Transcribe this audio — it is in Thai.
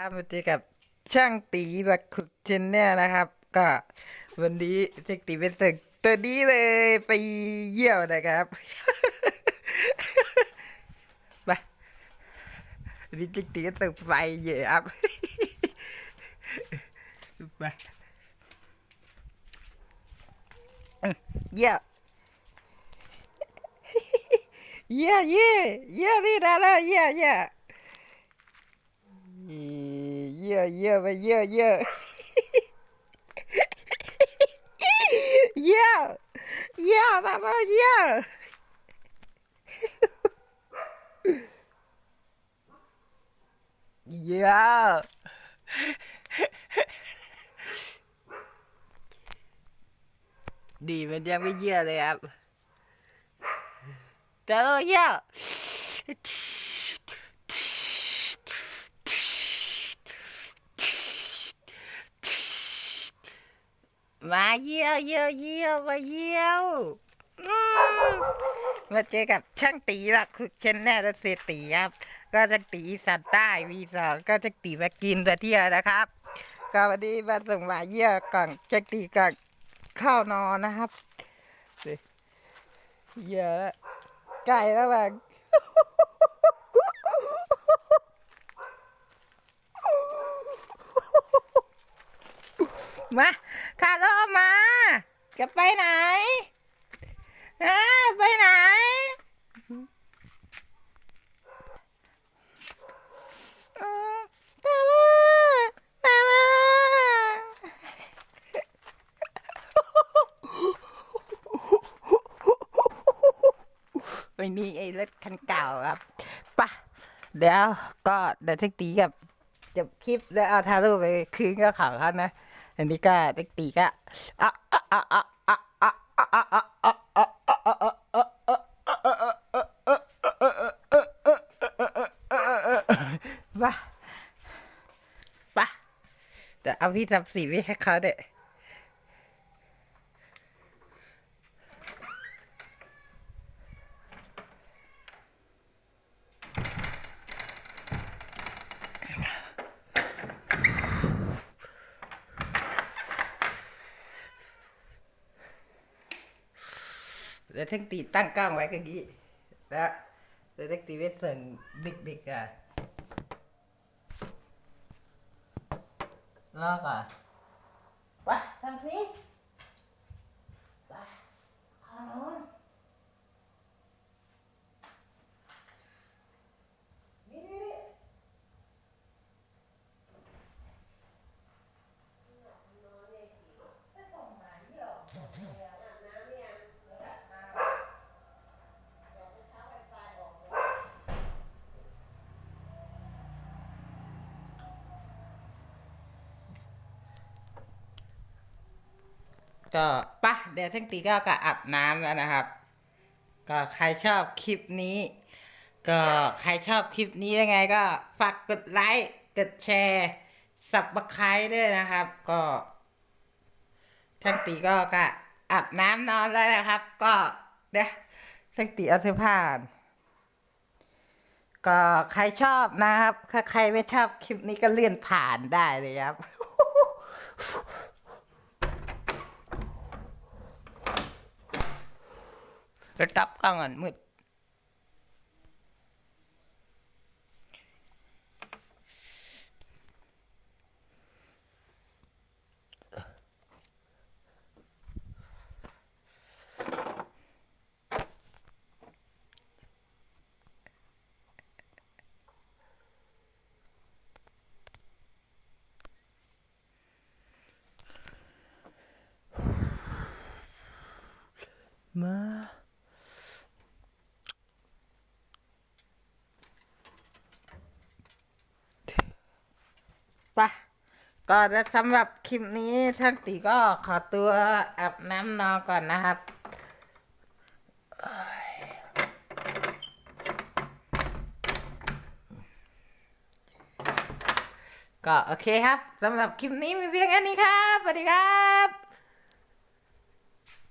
ครับมาเจอกับช่างตีบักขุดเชนเนี่ยนะครับ ก็วันนี้ช่างตีเป็นศึกตัวนี้เลยไปเยี่ยวนะครับไปวันนี้ช่างตีก็สึกไฟเยอะครับไปเยี่ยวเยี่ยเยี่ยเยี่ยนี่ได้แล้วเยี่ยเยี่ย เยอะเยอะไปเยอะเยอะเยอะเยอะมามาเยอะเยอะดีมันยังไม่เยอะเลยครับแต่เยอะ มาเยี่ยวเยี่ยวเยี่ยวมาเยี่ยวอืมาเจอกับช่างตีละคือเชนแน่และเศรษฐีครับ ก็ช่างตีอีสานใต้วีสองก็ช่างตีมากินมาเที่ยวนะครับ ก็วันนี้มาส่งมาเยี่ยวก่อนช่าตีก่อนข้าวนอนนะครับเยอะไก่แล้วแบบ มาคาร์โลมา จะไปไหนฮะไปไหนอืมคาร์โลคาร์โลวันนี้ไอ้รถคันเก่าครับปะเดี๋ยวก็เดี๋ยวทักตีกับจบคลิปแล้วเอาทารุไปคืนกับเขาเขานะ อันนี้ก็เด็กตีก็อะอะอะอะอะอะอะอะอะอะอะอะว่าปะแต่เอาพี่ทำสีวิให้เขาเด็ด แล้วทั้งตีตั้งกล้องไว้กันงี้นะแล้วทั้งตีไปเส่งดึกๆอะลอกอะวะทำสิไปขอนอนนี่นี่นี่ ก็ปะเดี๋ยวทั้งตีก็กะอาบน้ำแล้วนะครับ ก็ใครชอบคลิปนี้ ก็ใครชอบคลิปนี้ยังไงก็ฝากกดไลค์กดแชร์สับสไครด้วยนะครับ ก็ทั้งตีก็กะอาบน้ำนอนแล้วนะครับ ก็เดี๋ยวทั้งตีเอาเสื้อผ้านก็ใครชอบนะครับ ถ้าใครไม่ชอบคลิปนี้ก็เลื่อนผ่านได้เลยครับ Retap kanganmu. Ma. ก็จะสำหรับคลิปนี้ท่านตีก็ขอตัวอาบน้ำนอนก่อนนะครับก็โอเคครับสำหรับคลิปนี้มีเพียงแค่นี้ครับสวัสดีครับ